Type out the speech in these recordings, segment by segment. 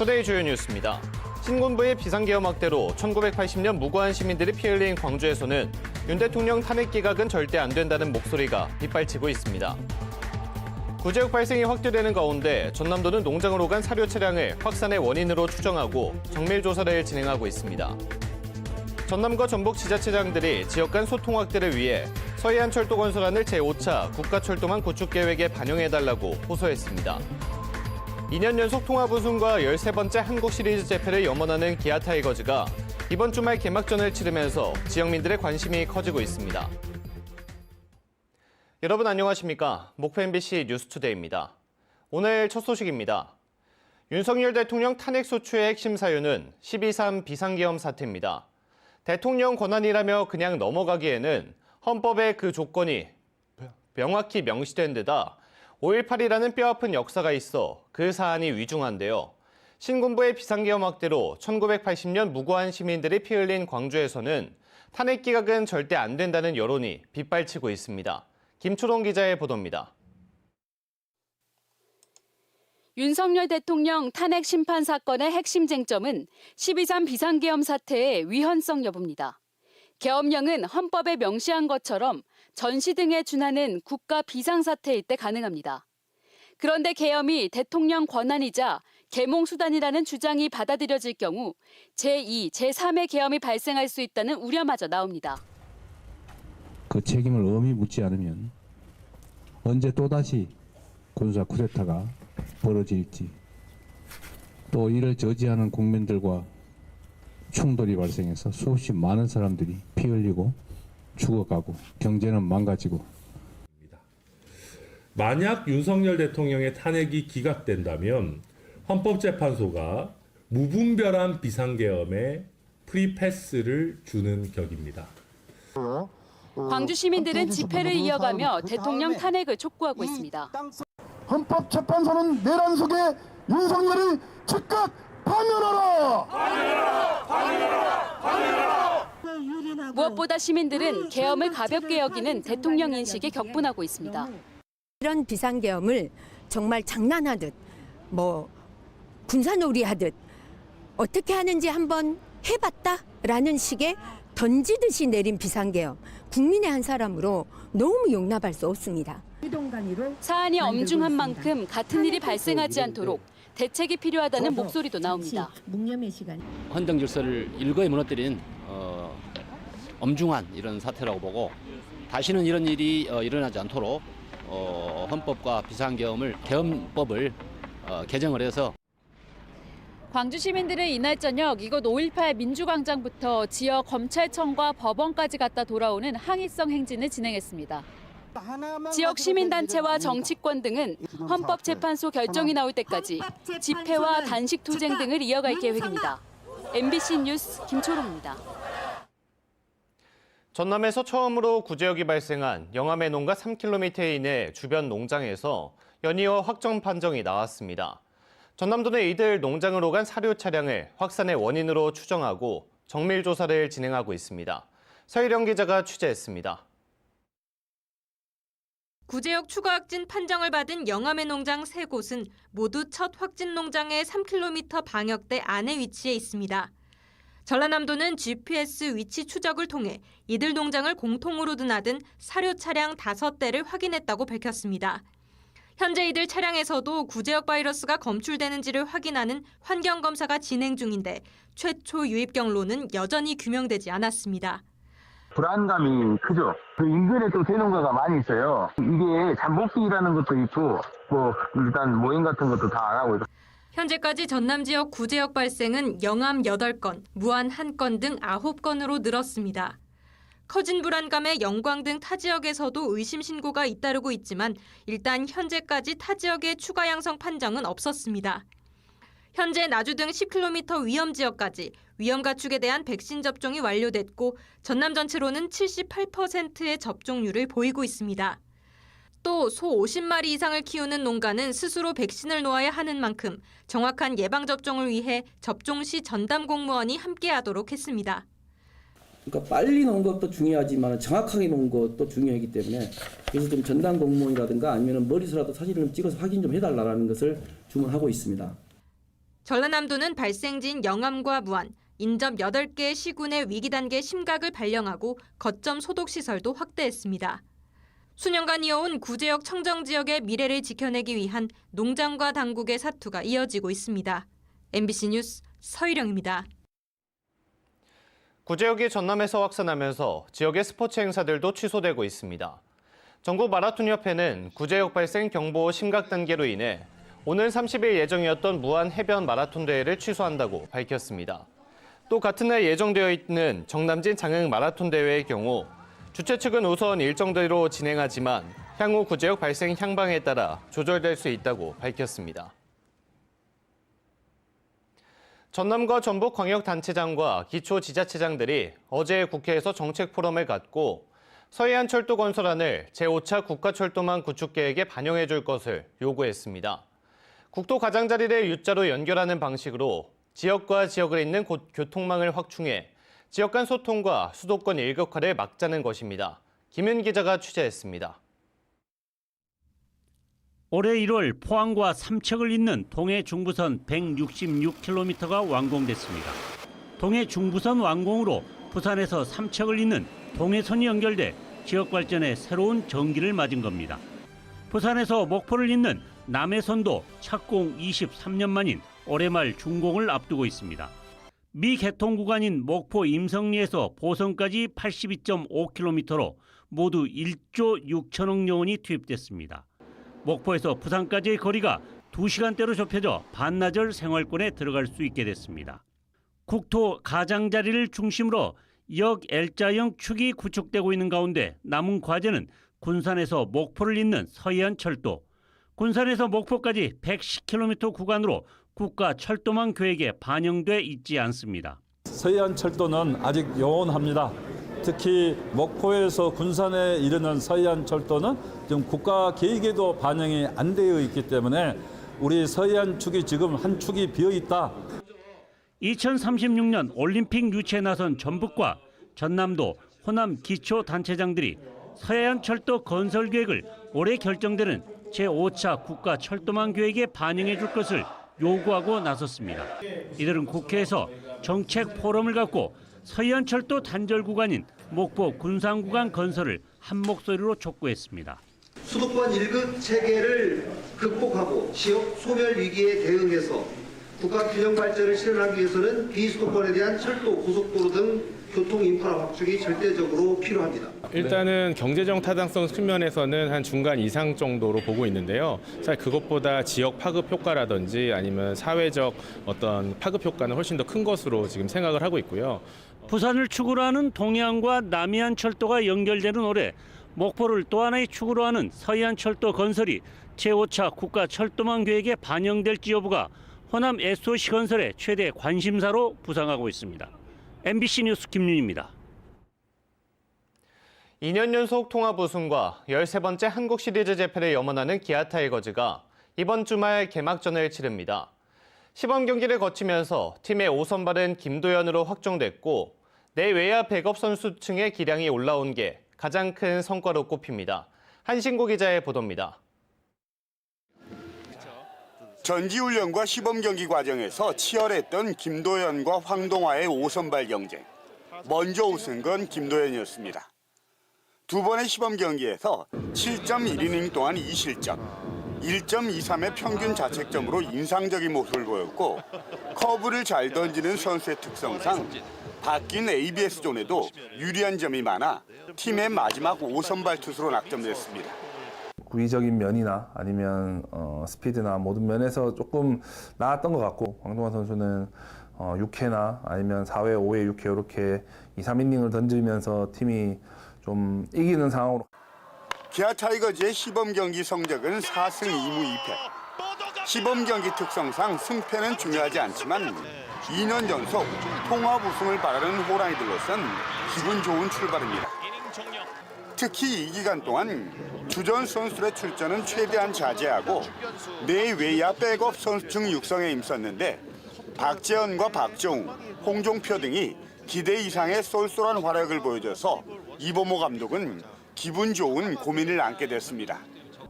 투데이 주요 뉴스입니다. 신군부의 비상계엄 확대로 1980년 무고한 시민들이 피 흘린 광주에서는 윤 대통령 탄핵 기각은 절대 안 된다는 목소리가 빗발치고 있습니다. 구제역 발생이 확대되는 가운데 전남도는 농장으로 간 사료 차량을 확산의 원인으로 추정하고 정밀 조사를 진행하고 있습니다. 전남과 전북 지자체장들이 지역 간 소통 확대를 위해 서해안 철도 건설안을 제5차 국가철도망 구축 계획에 반영해달라고 호소했습니다. 2년 연속 통합 우승과 13번째 한국 시리즈 재패를 염원하는 기아 타이거즈가 이번 주말 개막전을 치르면서 지역민들의 관심이 커지고 있습니다. 여러분 안녕하십니까? 목표 MBC 뉴스투데이입니다. 오늘 첫 소식입니다. 윤석열 대통령 탄핵 소추의 핵심 사유는 12.3 비상계엄 사태입니다. 대통령 권한이라며 그냥 넘어가기에는 헌법에 그 조건이 명확히 명시된 데다 5.18이라는 뼈아픈 역사가 있어 그 사안이 위중한데요. 신군부의 비상계엄 확대로 1980년 무고한 시민들이 피 흘린 광주에서는 탄핵 기각은 절대 안 된다는 여론이 빗발치고 있습니다. 김초롱 기자의 보도입니다. 윤석열 대통령 탄핵 심판 사건의 핵심 쟁점은 12.3 비상계엄 사태의 위헌성 여부입니다. 계엄령은 헌법에 명시한 것처럼 전시 등에 준하는 국가 비상사태일 때 가능합니다. 그런데 계엄이 대통령 권한이자 계몽 수단이라는 주장이 받아들여질 경우 제2, 제3의 계엄이 발생할 수 있다는 우려마저 나옵니다. 그 책임을 엄히 묻지 않으면 언제 또다시 군사 쿠데타가 벌어질지 또 이를 저지하는 국민들과 충돌이 발생해서 수없이 많은 사람들이 피 흘리고 죽어가고 경제는 망가지고 만약 윤석열 대통령의 탄핵이 기각된다면 헌법재판소가 무분별한 비상계엄에 프리패스를 주는 격입니다. 광주 시민들은 집회를 이어가며 대통령 탄핵을 촉구하고 있습니다. 헌법재판소는 내란 속에 윤석열을 즉각 파면하라! 무엇보다 시민들은 계엄을 가볍게 여기는 대통령 인식에 격분하고 있습니다. 이런 비상계엄을 정말 장난하듯 뭐 군사놀이 하듯 어떻게 하는지 한번 해봤다라는 식의 던지듯이 내린 비상계엄 국민의 한 사람으로 너무 용납할 수 없습니다. 사안이 엄중한 만큼 같은 일이 발생하지 않도록 대책이 필요하다는 목소리도 나옵니다. 헌정 질서를 일거에 무너뜨린 어, 엄중한 이런 사태라고 보고 다시는 이런 일이 어, 일어나지 않도록 어, 헌법과 비상계엄을 계엄법을 어, 개정을 해서 광주 시민들은 이날 저녁 이곳 5.18 민주광장부터 지역 검찰청과 법원까지 갔다 돌아오는 항의성 행진을 진행했습니다. 지역 시민단체와 정치권 등은 헌법재판소 결정이 나올 때까지 집회와 단식 투쟁 등을 이어갈 계획입니다. MBC 뉴스 김초롱입니다. 전남에서 처음으로 구제역이 발생한 영암의 농가 3km 이내 주변 농장에서 연이어 확정 판정이 나왔습니다. 전남도는 이들 농장으로 간 사료 차량을 확산의 원인으로 추정하고 정밀 조사를 진행하고 있습니다. 서희령 기자가 취재했습니다. 구제역 추가 확진 판정을 받은 영암의 농장 세 곳은 모두 첫 확진 농장의 3km 방역대 안에 위치해 있습니다. 전라남도는 GPS 위치 추적을 통해 이들 농장을 공통으로 드나든 사료 차량 5대를 확인했다고 밝혔습니다. 현재 이들 차량에서도 구제역 바이러스가 검출되는지를 확인하는 환경 검사가 진행 중인데 최초 유입 경로는 여전히 규명되지 않았습니다. 불안감이 크죠. 그 인근에 또 대농가가 많이 있어요. 이게 잠복기라는 것도 있고, 뭐, 일단 모임 같은 것도 다 안 하고. 현재까지 전남 지역 구제역 발생은 영암 8건, 무안 1건 등 9건으로 늘었습니다. 커진 불안감에 영광 등 타 지역에서도 의심 신고가 잇따르고 있지만 일단 현재까지 타 지역의 추가 양성 판정은 없었습니다. 현재 나주 등 10km 위험 지역까지 위험 가축에 대한 백신 접종이 완료됐고 전남 전체로는 78%의 접종률을 보이고 있습니다. 또 소 50마리 이상을 키우는 농가는 스스로 백신을 놓아야 하는 만큼 정확한 예방 접종을 위해 접종 시 전담 공무원이 함께하도록 했습니다. 그러니까 빨리 놓은 것도 중요하지만 정확하게 놓은 것도 중요하기 때문에 그래서 좀 전담 공무원이라든가 아니면 머리서라도 사진을 찍어서 확인 좀 해달라는 것을 주문하고 있습니다. 전라남도는 발생지인 영암과 무안, 인접 8개의 시군의 위기 단계 심각을 발령하고 거점 소독 시설도 확대했습니다. 수년간 이어온 구제역 청정 지역의 미래를 지켜내기 위한 농장과 당국의 사투가 이어지고 있습니다. MBC 뉴스 서희령입니다. 구제역이 전남에서 확산하면서 지역의 스포츠 행사들도 취소되고 있습니다. 전국 마라톤협회는 구제역 발생 경보 심각 단계로 인해 오늘 30일 예정이었던 무안 해변 마라톤 대회를 취소한다고 밝혔습니다. 또 같은 날 예정되어 있는 정남진 장흥 마라톤 대회의 경우 주최 측은 우선 일정대로 진행하지만 향후 구제역 발생 향방에 따라 조절될 수 있다고 밝혔습니다. 전남과 전북 광역단체장과 기초 지자체장들이 어제 국회에서 정책 포럼을 갖고 서해안 철도 건설안을 제5차 국가철도망 구축 계획에 반영해 줄 것을 요구했습니다. 국도 가장자리를 U자로 연결하는 방식으로 지역과 지역을 잇는 곧 교통망을 확충해 지역 간 소통과 수도권 일격화를 막자는 것입니다. 김윤 기자가 취재했습니다. 올해 1월 포항과 삼척을 잇는 동해 중부선 166km가 완공됐습니다. 동해 중부선 완공으로 부산에서 삼척을 잇는 동해선이 연결돼 지역 발전에 새로운 전기를 맞은 겁니다. 부산에서 목포를 잇는 남해선도 착공 23년 만인 올해 말 준공을 앞두고 있습니다. 미 개통 구간인 목포 임성리에서 보성까지 82.5km로 모두 1조 6천억 원이 투입됐습니다. 목포에서 부산까지의 거리가 2시간대로 좁혀져 반나절 생활권에 들어갈 수 있게 됐습니다. 국토 가장자리를 중심으로 역 L자형 축이 구축되고 있는 가운데 남은 과제는 군산에서 목포를 잇는 서해안 철도, 군산에서 목포까지 110km 구간으로 국가 철도망 계획에 반영돼 있지 않습니다. 서해안 철도는 아직 요원합니다. 특히 목포에서 군산에 이르는 서해안 철도는 지금 국가 계획에도 반영이 안 되어 있기 때문에 우리 서해안 축이 지금 한 축이 비어 있다. 2036년 올림픽 유치에 나선 전북과 전남도, 호남 기초 단체장들이 서해안 철도 건설 계획을 올해 결정되는 제5차 국가 철도망 계획에 반영해 줄 것을 요구하고 나섰습니다. 이들은 국회에서 정책 포럼을 갖고 서해안 철도 단절 구간인 목포 군산 구간 건설을 한 목소리로 촉구했습니다. 수도권 일극 체계를 극복하고 지역 소멸 위기에 대응해서 국가 균형 발전을 실현하기 위해서는 비수도권에 대한 철도, 고속도로 등 교통 인프라 확충이 절대적으로 필요합니다. 일단은 경제적 타당성 측면에서는 한 중간 이상 정도로 보고 있는데요. 사실 그것보다 지역 파급 효과라든지 아니면 사회적 어떤 파급 효과는 훨씬 더 큰 것으로 지금 생각을 하고 있고요. 부산을 축으로 하는 동해안과 남해안 철도가 연결되는 올해 목포를 또 하나의 축으로 하는 서해안 철도 건설이 제5차 국가 철도망 계획에 반영될지 여부가 호남 SOC 건설의 최대 관심사로 부상하고 있습니다. MBC 뉴스 김윤입니다. 2년 연속 통합 우승과 13번째 한국 시리즈 재패를 염원하는 기아 타이거즈가 이번 주말 개막전을 치릅니다. 시범 경기를 거치면서 팀의 5선발은 김도현으로 확정됐고 내외야 백업 선수층의 기량이 올라온 게 가장 큰 성과로 꼽힙니다. 한신고 기자의 보도입니다. 전지훈련과 시범 경기 과정에서 치열했던 김도현과 황동화의 5선발 경쟁. 먼저 우승 건 김도현이었습니다. 두 번의 시범 경기에서 7.1이닝 동안 2실점, 1.23의 평균 자책점으로 인상적인 모습을 보였고 커브를 잘 던지는 선수의 특성상 바뀐 ABS 존에도 유리한 점이 많아 팀의 마지막 5선발 투수로 낙점됐습니다. 구위적인 면이나 아니면 어, 스피드나 모든 면에서 조금 나았던 것 같고 황동환 선수는 어, 6회나 아니면 4회, 5회, 6회 이렇게 2, 3이닝을 던지면서 팀이 좀 이기는 상황으로 기아 타이거즈의 시범 경기 성적은 4승 2무 2패. 시범 경기 특성상 승패는 중요하지 않지만 2년 연속 통합 우승을 바라는 호랑이들로선 기분 좋은 출발입니다. 특히 이 기간 동안 주전 선수들의 출전은 최대한 자제하고 내외야 백업 선수층 육성에 힘썼는데 박재현과 박정우, 홍종표 등이 기대 이상의 쏠쏠한 활약을 보여줘서 이범호 감독은 기분 좋은 고민을 안게 됐습니다.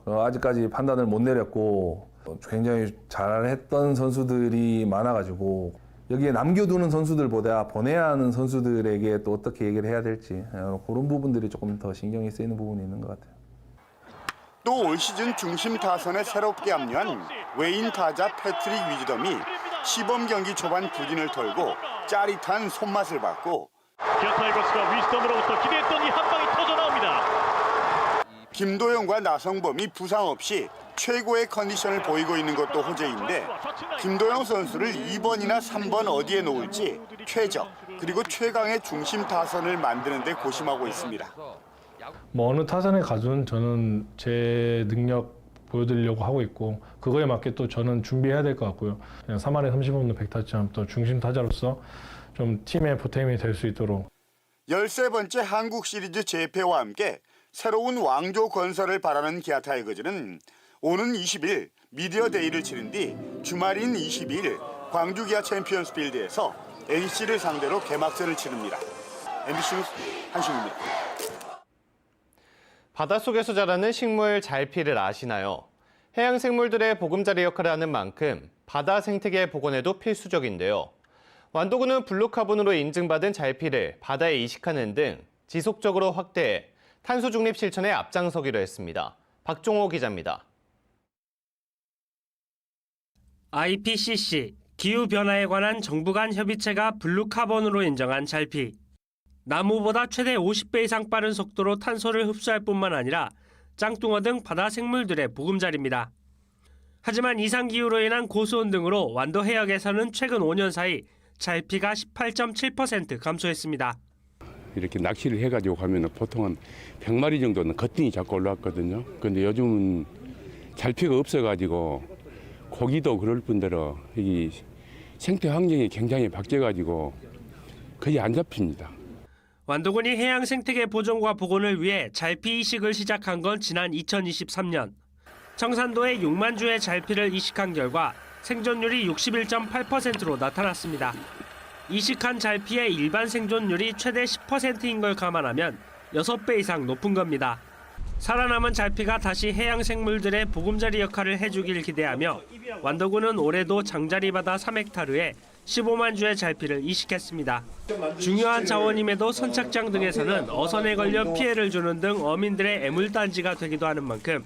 어, 아직까지 판단을 못 내렸고 굉장히 잘했던 선수들이 많아가지고 여기에 남겨두는 선수들보다 보내야 하는 선수들에게 또 어떻게 얘기를 해야 될지 어, 그런 부분들이 조금 더 신경이 쓰이는 부분이 있는 것 같아요. 또 올 시즌 중심 타선에 새롭게 합류한 외인 타자 패트릭 위즈덤이 시범 경기 초반 부진을 털고 짜릿한 손맛을 받고 기아 타이거스가 위스덤으로부터 기대했던 이 한 방이 터져 나옵니다. 김도영과 나성범이 부상 없이 최고의 컨디션을 보이고 있는 것도 호재인데 김도영 선수를 2번이나 3번 어디에 놓을지 최적 그리고 최강의 중심 타선을 만드는 데 고심하고 있습니다. 뭐 어느 타선에 가든 저는 제 능력 보여드리려고 하고 있고 그거에 맞게 또 저는 준비해야 될 것 같고요. 그냥 3할에 30홈런 100타점 또 중심 타자로서 좀 팀의 보탬이 될 수 있도록 13번째 한국 시리즈 재패와 함께 새로운 왕조 건설을 바라는 기아 타이거즈는 오는 20일 미디어 데이를 치른 뒤 주말인 22일 광주 기아 챔피언스 필드에서 NC를 상대로 개막전을 치릅니다. MBC 뉴스 한신입니다. 바닷속에서 자라는 식물 잘피를 아시나요? 해양 생물들의 보금자리 역할을 하는 만큼 바다 생태계 복원에도 필수적인데요. 완도군은 블루카본으로 인증받은 잘피를 바다에 이식하는 등 지속적으로 확대해 탄소 중립 실천에 앞장서기로 했습니다. 박종호 기자입니다. IPCC 기후 변화에 관한 정부 간 협의체가 블루카본으로 인정한 잘피. 나무보다 최대 50배 이상 빠른 속도로 탄소를 흡수할 뿐만 아니라 짱뚱어 등 바다 생물들의 보금자리입니다. 하지만 이상기후로 인한 고수온 등으로 완도 해역에서는 최근 5년 사이 잘피가 18.7% 감소했습니다. 이렇게 낚시를 해가지고 가면 보통 한 100마리 정도는 거뜬히 잡고 올라왔거든요. 근데 요즘은 잘피가 없어가지고 고기도 그럴 뿐더러 이 생태 환경이 굉장히 바뀌어가지고 거의 안 잡힙니다. 완도군이 해양 생태계 보존과 복원을 위해 잘피 이식을 시작한 건 지난 2023년. 청산도에 6만 주의 잘피를 이식한 결과 생존율이 61.8%로 나타났습니다. 이식한 잘피의 일반 생존율이 최대 10%인 걸 감안하면 6배 이상 높은 겁니다. 살아남은 잘피가 다시 해양 생물들의 보금자리 역할을 해주길 기대하며 완도군은 올해도 장자리바다 3헥타르에 15만 주의 잘피를 이식했습니다. 중요한 자원임에도 선착장 등에서는 어선에 걸려 피해를 주는 등 어민들의 애물단지가 되기도 하는 만큼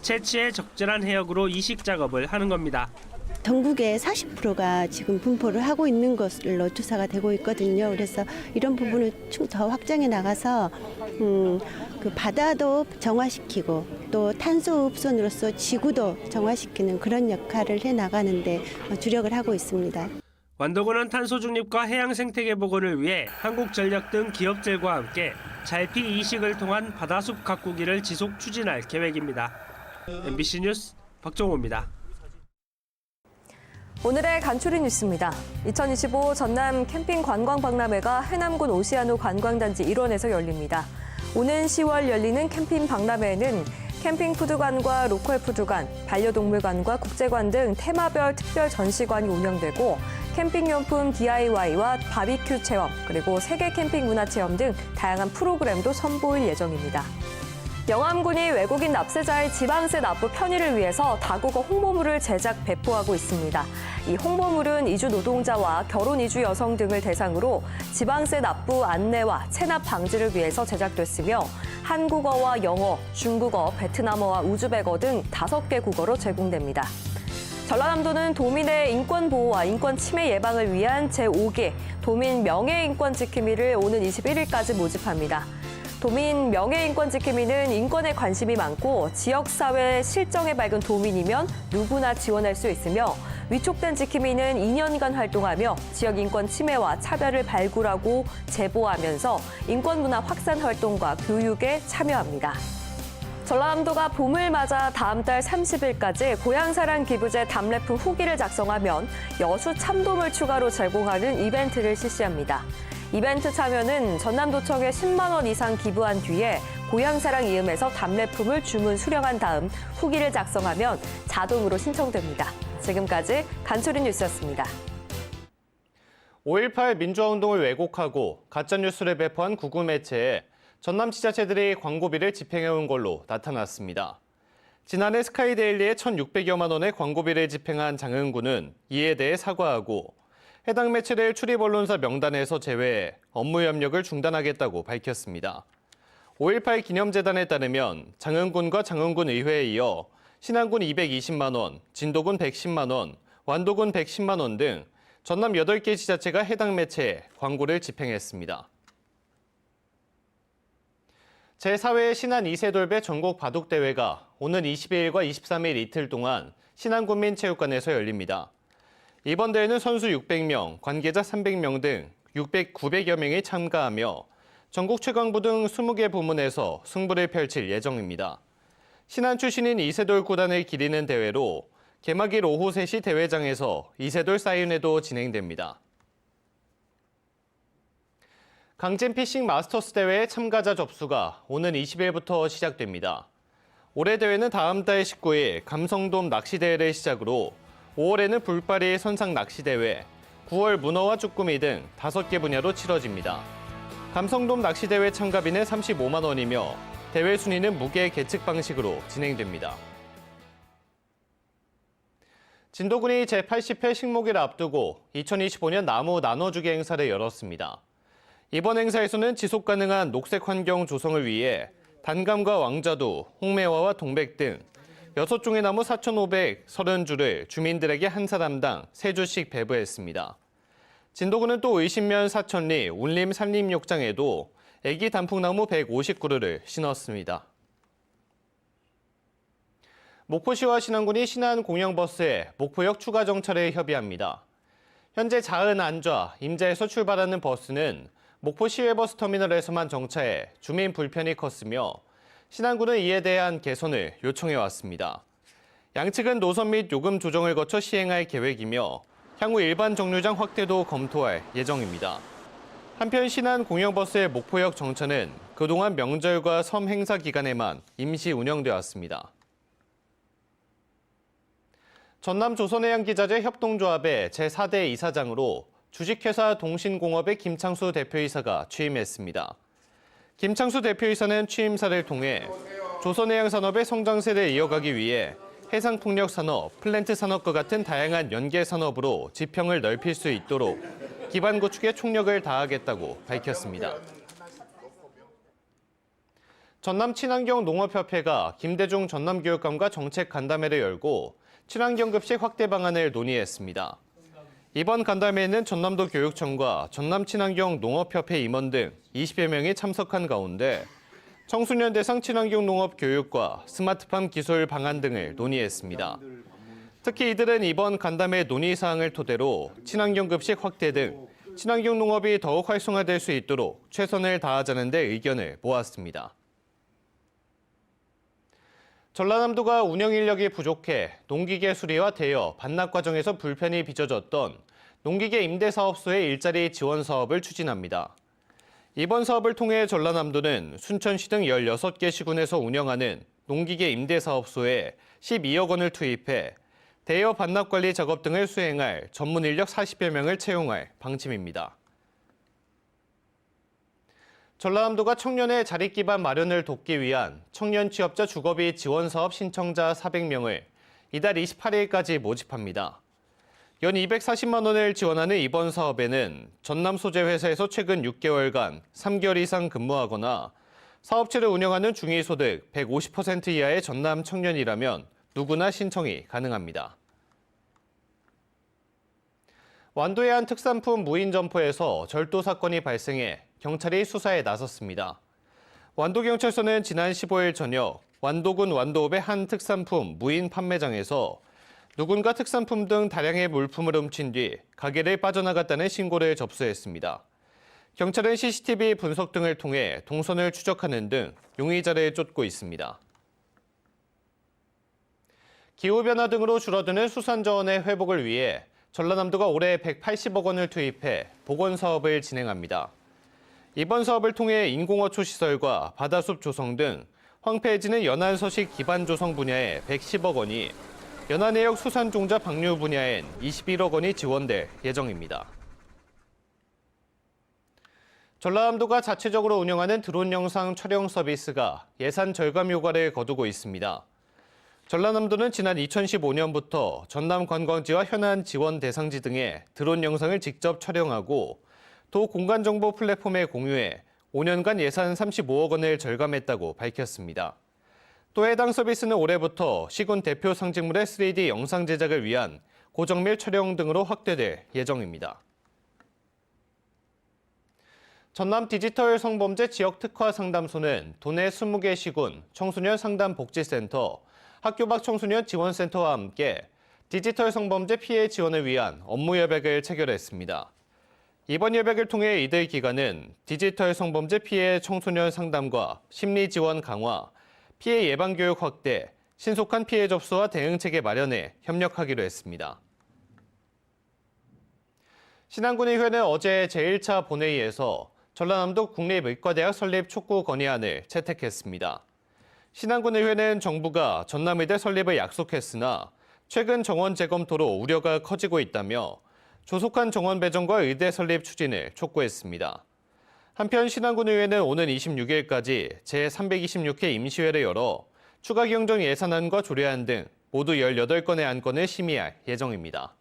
채취에 적절한 해역으로 이식 작업을 하는 겁니다. 전국의 40%가 지금 분포를 하고 있는 것으로 조사가 되고 있거든요. 그래서 이런 부분을 좀더 확장해 나가서 음, 그 바다도 정화시키고 또 탄소 흡수로서 지구도 정화시키는 그런 역할을 해 나가는데 주력을 하고 있습니다. 완도군은 탄소 중립과 해양 생태계 복원을 위해 한국전력 등 기업들과 함께 잘피 이식을 통한 바다숲 가꾸기를 지속 추진할 계획입니다. MBC 뉴스 박정호입니다. 오늘의 간추리 뉴스입니다. 2025 전남 캠핑 관광 박람회가 해남군 오시아노 관광단지 일원에서 열립니다. 오는 10월 열리는 캠핑 박람회에는 캠핑 푸드관과 로컬 푸드관, 반려동물관과 국제관 등 테마별 특별 전시관이 운영되고 캠핑용품 DIY와 바비큐 체험, 그리고 세계 캠핑 문화 체험 등 다양한 프로그램도 선보일 예정입니다. 영암군이 외국인 납세자의 지방세 납부 편의를 위해서 다국어 홍보물을 제작 배포하고 있습니다. 이 홍보물은 이주 노동자와 결혼 이주 여성 등을 대상으로 지방세 납부 안내와 체납 방지를 위해서 제작됐으며 한국어와 영어, 중국어, 베트남어와 우즈베거 등 다섯 개 국어로 제공됩니다. 전라남도는 도민의 인권 보호와 인권 침해 예방을 위한 제5기 도민 명예인권 지킴이를 오는 21일까지 모집합니다. 도민 명예인권 지킴이는 인권에 관심이 많고 지역사회 실정에 밝은 도민이면 누구나 지원할 수 있으며 위촉된 지킴이는 2년간 활동하며 지역 인권 침해와 차별을 발굴하고 제보하면서 인권 문화 확산 활동과 교육에 참여합니다. 전라남도가 봄을 맞아 다음 달 30일까지 고향사랑 기부제 답례품 후기를 작성하면 여수 참돔을 추가로 제공하는 이벤트를 실시합니다. 이벤트 참여는 전남도청에 10만 원 이상 기부한 뒤에 고향사랑 이음에서 답례품을 주문 수령한 다음 후기를 작성하면 자동으로 신청됩니다. 지금까지 간추리 뉴스였습니다. 5.18 민주화운동을 왜곡하고 가짜뉴스를 배포한 구구 매체에 전남 지자체들이 광고비를 집행해온 걸로 나타났습니다. 지난해 스카이데일리에 1,600여만 원의 광고비를 집행한 장흥군은 이에 대해 사과하고 해당 매체를 출입 언론사 명단에서 제외해 업무 협력을 중단하겠다고 밝혔습니다. 5.18 기념재단에 따르면 장흥군과 장흥군 의회에 이어 신안군 220만 원, 진도군 110만 원, 완도군 110만 원 등 전남 8개 지자체가 해당 매체에 광고를 집행했습니다. 제4회 신안 2세 돌배 전국 바둑대회가 오는 22일과 23일 이틀 동안 신안군민체육관에서 열립니다. 이번 대회는 선수 600명, 관계자 300명 등 600, 900여 명이 참가하며 전국 최강부 등 20개 부문에서 승부를 펼칠 예정입니다. 신안 출신인 이세돌 구단을 기리는 대회로 개막일 오후 3시 대회장에서 이세돌 사인회도 진행됩니다. 강진 피싱 마스터스 대회 참가자 접수가 오는 20일부터 시작됩니다. 올해 대회는 다음 달 19일 감성돔 낚시대회를 시작으로 5월에는 불파리 선상 낚시대회, 9월 문어와 쭈꾸미 등 5개 분야로 치러집니다. 감성돔 낚시대회 참가비는 35만 원이며 대회 순위는 무게 계측 방식으로 진행됩니다. 진도군이 제80회 식목일을 앞두고 2025년 나무 나눠주기 행사를 열었습니다. 이번 행사에서는 지속 가능한 녹색 환경 조성을 위해 단감과 왕자두, 홍매화와 동백 등 6종의 나무 4,530주를 주민들에게 한 사람당 3주씩 배부했습니다. 진도군은 또 의신면 사천리 운림 산림욕장에도 애기 단풍나무 150그루를 심었습니다. 목포시와 신안군이 신안 공영버스에 목포역 추가 정차를 협의합니다. 현재 자은 안좌, 임자에서 출발하는 버스는 목포 시외 버스 터미널에서만 정차해 주민 불편이 컸으며 신안군은 이에 대한 개선을 요청해 왔습니다. 양측은 노선 및 요금 조정을 거쳐 시행할 계획이며 향후 일반 정류장 확대도 검토할 예정입니다. 한편 신안 공영버스의 목포역 정차는 그동안 명절과 섬 행사 기간에만 임시 운영되었습니다. 전남 조선해양기자재 협동조합의 제4대 이사장으로 주식회사 동신공업의 김창수 대표이사가 취임했습니다. 김창수 대표이사는 취임사를 통해 조선해양 산업의 성장세를 이어가기 위해 해상풍력 산업, 플랜트 산업과 같은 다양한 연계 산업으로 지평을 넓힐 수 있도록 기반 구축에 총력을 다하겠다고 밝혔습니다. 전남 친환경 농업협회가 김대중 전남교육감과 정책 간담회를 열고 친환경 급식 확대 방안을 논의했습니다. 이번 간담회에는 전남도 교육청과 전남 친환경 농업협회 임원 등 20여 명이 참석한 가운데 청소년 대상 친환경 농업 교육과 스마트팜 기술 방안 등을 논의했습니다. 특히 이들은 이번 간담회 논의 사항을 토대로 친환경 급식 확대 등 친환경 농업이 더욱 활성화될 수 있도록 최선을 다하자는 데 의견을 모았습니다. 전라남도가 운영 인력이 부족해 농기계 수리와 대여, 반납 과정에서 불편이 빚어졌던 농기계 임대사업소의 일자리 지원 사업을 추진합니다. 이번 사업을 통해 전라남도는 순천시 등 16개 시군에서 운영하는 농기계 임대사업소에 12억 원을 투입해 대여 반납 관리 작업 등을 수행할 전문 인력 40여 명을 채용할 방침입니다. 전라남도가 청년의 자립 기반 마련을 돕기 위한 청년 취업자 주거비 지원 사업 신청자 400명을 이달 28일까지 모집합니다. 연 240만 원을 지원하는 이번 사업에는 전남 소재 회사에서 최근 6개월간 3개월 이상 근무하거나 사업체를 운영하는 중위소득 150% 이하의 전남 청년이라면 누구나 신청이 가능합니다. 완도의 한 특산품 무인 점포에서 절도 사건이 발생해 경찰이 수사에 나섰습니다. 완도경찰서는 지난 15일 저녁 완도군 완도읍의 한 특산품 무인 판매장에서 누군가 특산품 등 다량의 물품을 훔친 뒤 가게를 빠져나갔다는 신고를 접수했습니다. 경찰은 CCTV 분석 등을 통해 동선을 추적하는 등 용의자를 쫓고 있습니다. 기후변화 등으로 줄어드는 수산자원의 회복을 위해 전라남도가 올해 180억 원을 투입해 복원 사업을 진행합니다. 이번 사업을 통해 인공어초 시설과 바다숲 조성 등 황폐해지는 연안 서식 기반 조성 분야에 110억 원이 연안 해역 수산 종자 방류 분야엔 21억 원이 지원될 예정입니다. 전라남도가 자체적으로 운영하는 드론 영상 촬영 서비스가 예산 절감 효과를 거두고 있습니다. 전라남도는 지난 2015년부터 전남 관광지와 현안 지원 대상지 등의 드론 영상을 직접 촬영하고 도 공간정보 플랫폼에 공유해 5년간 예산 35억 원을 절감했다고 밝혔습니다. 또 해당 서비스는 올해부터 시군 대표 상징물의 3D 영상 제작을 위한 고정밀 촬영 등으로 확대될 예정입니다. 전남 디지털 성범죄 지역 특화 상담소는 도내 20개 시군 청소년 상담 복지센터, 학교 밖 청소년 지원센터와 함께 디지털 성범죄 피해 지원을 위한 업무 협약을 체결했습니다. 이번 협약을 통해 이들 기관은 디지털 성범죄 피해 청소년 상담과 심리 지원 강화, 피해 예방 교육 확대, 신속한 피해 접수와 대응 체계 마련에 협력하기로 했습니다. 신안군의회는 어제 제1차 본회의에서 전라남도 국립의과대학 설립 촉구 건의안을 채택했습니다. 신안군의회는 정부가 전남의대 설립을 약속했으나 최근 정원 재검토로 우려가 커지고 있다며 조속한 정원 배정과 의대 설립 추진을 촉구했습니다. 한편 신안군의회는 오는 26일까지 제326회 임시회를 열어 추가 경정 예산안과 조례안 등 모두 18건의 안건을 심의할 예정입니다.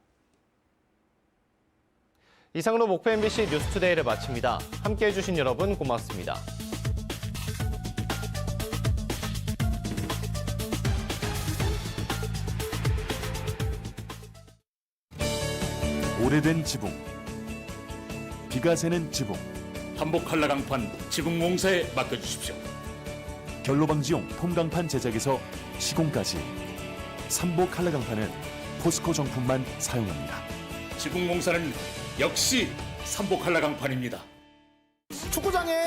이상으로 목표 MBC 뉴스투데이를 마칩니다. 함께해 주신 여러분 고맙습니다. 오래된 지붕 비가 새는 지붕 한복 한라 강판 지붕공사에 맡겨주십시오. 결로방지용 폼강판 제작에서 시공까지 삼보 칼라 강판은 포스코 정품만 사용합니다. 지붕공사는 역시 삼복 한라 강판입니다. 축구장에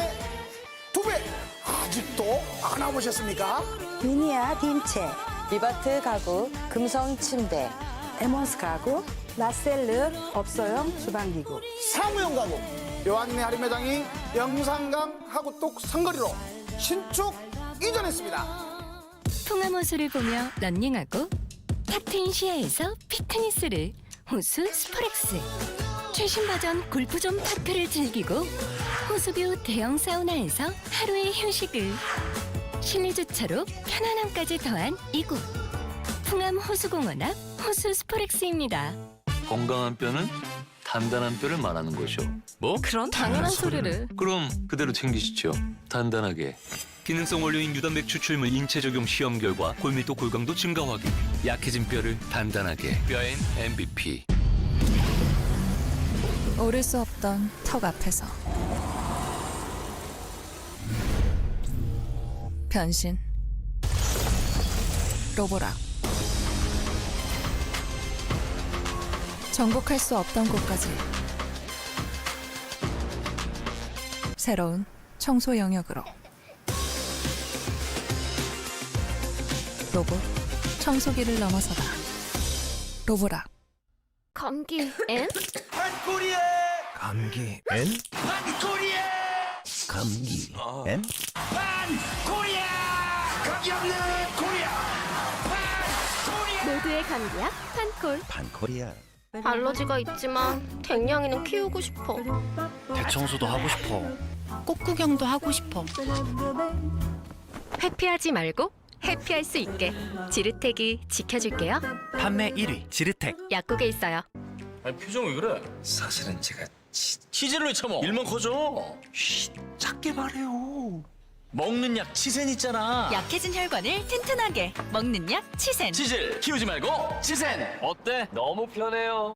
두 배 아직도 안 와보셨습니까? 미니아 딤체, 리바트 가구, 금성 침대, 에몬스 가구, 라셀르 업소용 주방기구. 사무용 가구 요한네 할인 매장이 영산강 하구뚝 상거리로 신축 이전했습니다. 풍암 호수를 보며 런닝하고 탁 트인 시야에서 피트니스를 호수 스포렉스 최신 버전 골프존 파크를 즐기고 호수뷰 대형 사우나에서 하루의 휴식을 실내 주차로 편안함까지 더한 이곳 풍암 호수공원 앞 호수 스포렉스입니다. 건강한 뼈는 단단한 뼈를 말하는 거죠. 뭐? 그런 당연한 소리를. 그럼 그대로 챙기시죠. 단단하게. 기능성 원료인 유단백 추출물 인체 적용 시험 결과 골밀도 골강도 증가 확인. 약해진 뼈를 단단하게. 뼈엔 MVP. 오를 수 없던 턱 앞에서 변신 로보락 정복할 수 없던 곳까지. 새로운 청소 영역으로. 로봇 청소기를 넘어서다. 로보락 감기 엔? 한코리아 감기 N? 한코리아 감기 N? 한코리아 감기 없는 코리아! 모두의 감기약 판콜. 반코리아 알러지가 있지만 댕냥이는 키우고 싶어. 대청소도 하고 싶어. 꽃 구경도 하고 싶어. 회피하지 말고 해피할 수 있게 지르텍이 지켜줄게요. 판매 1위 지르텍 약국에 있어요. 아니 표정 왜 그래? 사실은 제가 치, 치즈를 왜 참어? 일만 커져. 쉿 작게 말해요 먹는 약 치센 있잖아. 약해진 혈관을 튼튼하게 먹는 약 치센. 치질 키우지 말고 치센. 어때? 너무 편해요